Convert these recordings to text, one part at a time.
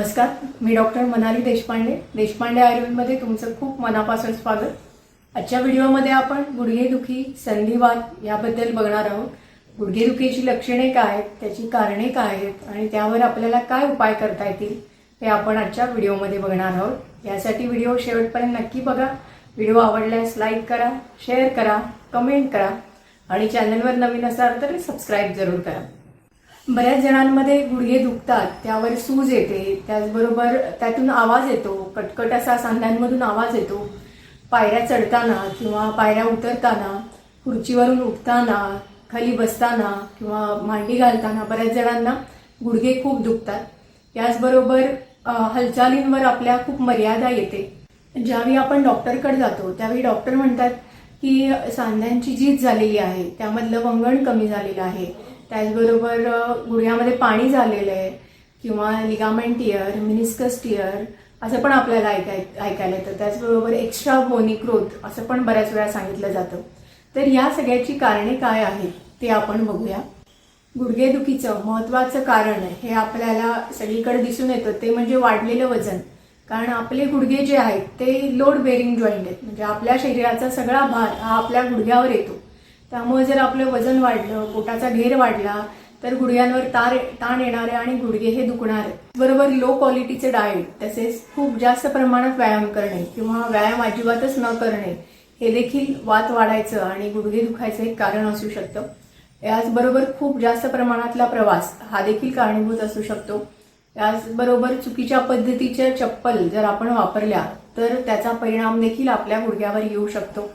नमस्कार मी डॉक्टर मनाली देशपांडे. देशपांडे आयुर्वेदमध्ये तुमचं खूप मनापासून स्वागत. आजच्या व्हिडिओमध्ये आपण गुडघेदुखी संधिवात याबद्दल बघणार आहोत. गुडघेदुखीची लक्षणे काय आहेत त्याची कारणे काय आहेत आणि त्यावर आपल्याला काय उपाय करता येतील हे आपण आजच्या व्हिडिओमध्ये बघणार आहोत. यासाठी व्हिडिओ शेवटपर्यंत नक्की बघा. व्हिडिओ आवडल्यास लाईक करा शेअर करा कमेंट करा आणि चॅनलवर नवीन असाल तर सबस्क्राईब जरूर करा. बऱ्याच जणांमध्ये गुडघे दुखतात त्यावर सूज येते त्याचबरोबर त्यातून आवाज येतो कटकट असा सांध्यांमधून आवाज येतो. पायऱ्या चढताना किंवा पायऱ्या उतरताना खुर्चीवरून उठताना खाली बसताना किंवा मांडी घालताना बऱ्याच जणांना गुडघे खूप दुखतात. त्याचबरोबर हालचालींवर आपल्या खूप मर्यादा येते. ज्यावेळी आपण डॉक्टरकडे जातो त्यावेळी डॉक्टर म्हणतात की सांध्यांची झीज झालेली आहे त्यामधलं वंगण कमी झालेलं आहे. त्याचबरोबर गुडघ्यामध्ये पाणी झालेलं आहे किंवा लिगामेंट टिअर मिनिस्कस टिअर असं पण आपल्याला ऐकाय ऐकायला येतं. त्याचबरोबर एक्स्ट्रा बोनी ग्रोथ असं पण बऱ्याच वेळा सांगितलं जातं. तर या सगळ्याची कारणे काय आहेत ते आपण बघूया. गुडघेदुखीचं महत्त्वाचं कारण हे आपल्याला सगळीकडे दिसून येतं. ते म्हणजे वाढलेलं वजन. कारण आपले गुडघे जे आहेत ते लोड बेरिंग जॉईंट आहेत. म्हणजे आपल्या शरीराचा सगळा भार हा आपल्या गुडघ्यावर येतो. त्यामुळे जर आपलं वजन वाढलं पोटाचा घेर वाढला तर गुडघ्यांवर तार ताण येणारे आणि गुडघे हे दुखणार. बरोबर लो क्वालिटीचे डाएट तसेच खूप जास्त प्रमाणात व्यायाम करणे किंवा व्यायाम अजिबातच न करणे हे देखील वात वाढायचं आणि गुडघे दुखायचं एक कारण असू शकतं. याचबरोबर खूप जास्त प्रमाणातला प्रवास हा देखील कारणीभूत असू शकतो. त्याचबरोबर चुकीच्या पद्धतीच्या चप्पल जर आपण वापरल्या तर त्याचा परिणाम देखील आपल्या गुडघ्यावर येऊ शकतो.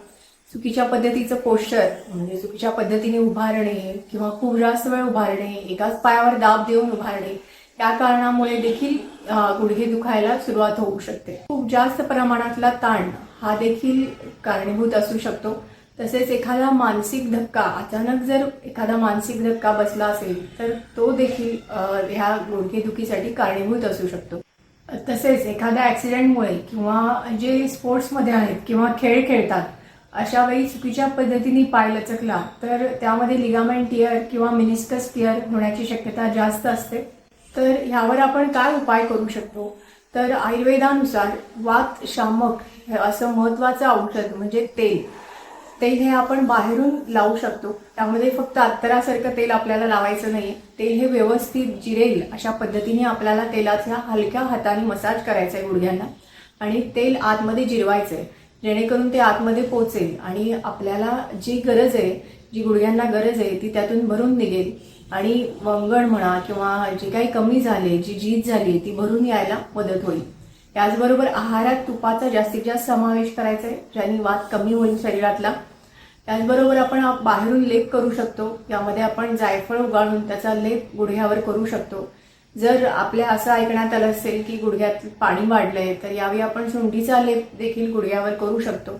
चुकीच्या पद्धतीचं पोश्चर म्हणजे चुकीच्या पद्धतीने उभारणे किंवा खूप जास्त वेळ उभारणे एकाच पायावर दाब देऊन उभारणे या कारणामुळे देखील गुडघे दुखायला सुरुवात होऊ शकते. खूप जास्त प्रमाणातला ताण हा देखील कारणीभूत असू शकतो. तसेच एखादा मानसिक धक्का अचानक जर एखादा मानसिक धक्का बसला असेल तर तो देखील ह्या ह्या गुडघेदुखीसाठी कारणीभूत असू शकतो. तसेच एखाद्या ऍक्सिडेंटमुळे किंवा जे स्पोर्ट्समध्ये आहेत किंवा खेळ खेळतात अशा वेळी चुकीच्या पद्धतीने पाय लचकला तर त्यामध्ये लिगामेंट टिअर किंवा मिनिस्कस टिअर होण्याची शक्यता जास्त असते. तर ह्यावर आपण काय उपाय करू शकतो? तर आयुर्वेदानुसार वात शामक असं महत्वाचं औषध म्हणजे तेल. तेल हे आपण बाहेरून लावू शकतो. त्यामध्ये फक्त अत्तरासारखं तेल आपल्याला लावायचं नाही तेल हे व्यवस्थित जिरेल अशा पद्धतीने आपल्याला तेलाचा हलक्या हाताने मसाज करायचा आहे गुडघ्यांना. आणि तेल आतमध्ये जिरवायचं आहे जेणेकरून ते आतमध्ये पोचेल आणि आपल्याला जी गरज आहे जी गुडघ्यांना गरज आहे ती त्यातून भरून निघेल. आणि वंगण म्हणा किंवा जे काही कमी झाले जी जीत झाली ती भरून यायला मदत होईल. त्याचबरोबर आहारात तुपाचा जास्तीत जास्त समावेश करायचा आहे ज्याने वात कमी होईल शरीरातला. त्याचबरोबर आपण बाहेरून लेप करू शकतो. यामध्ये आपण जायफळ उगाळून त्याचा लेप गुडघ्यावर करू शकतो. जर आपल्या असं ऐकण्यात आलं असेल की गुडघ्यात पाणी वाढलंय तर यावेळी आपण सुंठीचा लेप देखील गुडघ्यावर करू शकतो.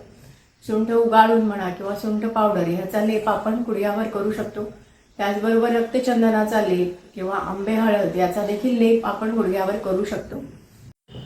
सुंठ उगाळून म्हणा किंवा सुंठ पावडर ह्याचा लेप आपण गुडघ्यावर करू शकतो. त्याचबरोबर रक्तचंदनाचा लेप किंवा आंबे हळद याचा देखील लेप आपण गुडघ्यावर करू शकतो.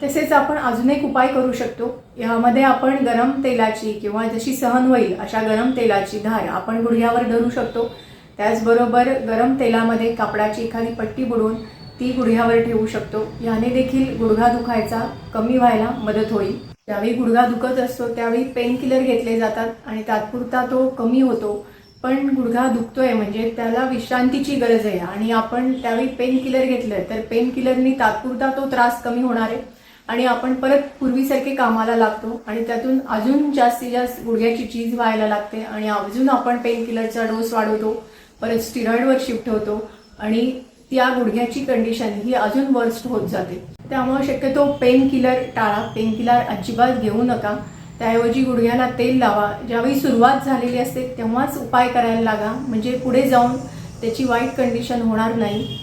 तसेच आपण अजून एक उपाय करू शकतो. यामध्ये आपण गरम तेलाची किंवा जशी सहन होईल अशा गरम तेलाची धार आपण गुडघ्यावर धरू शकतो. त्याचबरोबर गरम तेलामध्ये कापडाची एखादी पट्टी बुडवून ती गुडघ्यावर ठेवू शकतो. याने देखील गुडघा दुखायचा कमी व्हायला मदत होईल. ज्यावेळी गुडघा दुखत असतो त्यावेळी पेन किलर घेतले जातात आणि तात्पुरता तो कमी होतो. पण गुडघा दुखतोय म्हणजे त्याला विश्रांतीची गरज आहे आणि आपण त्यावेळी पेन किलर घेतलं तर पेन किलरनी तात्पुरता तो त्रास कमी होणार आहे. आणि आपण परत पूर्वीसारखे कामाला लागतो आणि त्यातून अजून जास्तीत जास्त गुडघ्याची चीज व्हायला लागते आणि अजून आपण पेन किलरचा डोस वाढवतो. परत स्टिरॉइडवर शिफ्ट होतो. आणि त्या गुडघ्याची कंडिशन ही अजून वर्स्ट होत जाते. त्यामुळे शक्यतो पेन किलर टाळा. पेन किलर अजिबात घेऊ नका. त्याऐवजी गुडघ्याला तेल लावा. ज्यावेळी सुरुवात झालेली असते तेव्हाच उपाय करायला लागा. म्हणजे पुढे जाऊन त्याची वाईट कंडिशन होणार नाही.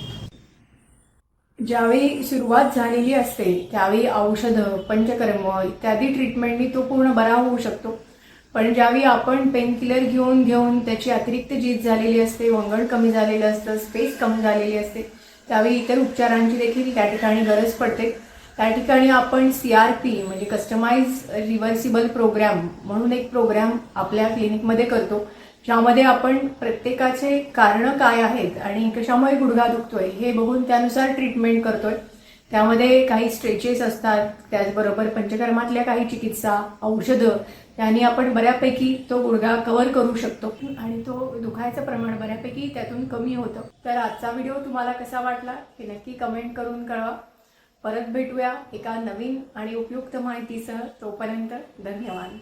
ज्यावेळी सुरुवात झालेली असते त्यावेळी औषधं पंचकर्म इत्यादी ट्रीटमेंटनी तो पूर्ण बरा होऊ शकतो. पण ज्यावेळी आपण पेन किलर घेऊन घेऊन त्याची अतिरिक्त जीत झालेली असते वंगण कमी झालेलं असतं स्पेस कमी झालेली असते त्यावेळी इतर उपचारांची देखील त्या ठिकाणी गरज पडते. त्या ठिकाणी आपण सी आर पी म्हणजे कस्टमाइज रिव्हर्सिबल प्रोग्रॅम म्हणून एक प्रोग्रॅम आपल्या क्लिनिकमध्ये करतो ज्यामध्ये आपण प्रत्येकाचे कारणं काय आहेत आणि कशामुळे गुडघा दुखतोय हे बघून त्यानुसार ट्रीटमेंट करतोय. त्यामध्ये काही स्ट्रेचेस असतात त्याचबरोबर पंचकर्मातल्या काही चिकित्सा औषधं त्याने आपण बऱ्यापैकी तो गुडघा कव्हर करू शकतो. आणि तो दुखायचं प्रमाण बऱ्यापैकी त्यातून कमी होतं. तर आजचा व्हिडिओ तुम्हाला कसा वाटला हे नक्की कमेंट करून कळवा. परत भेटूया एका नवीन आणि उपयुक्त माहितीसह तोपर्यंत धन्यवाद.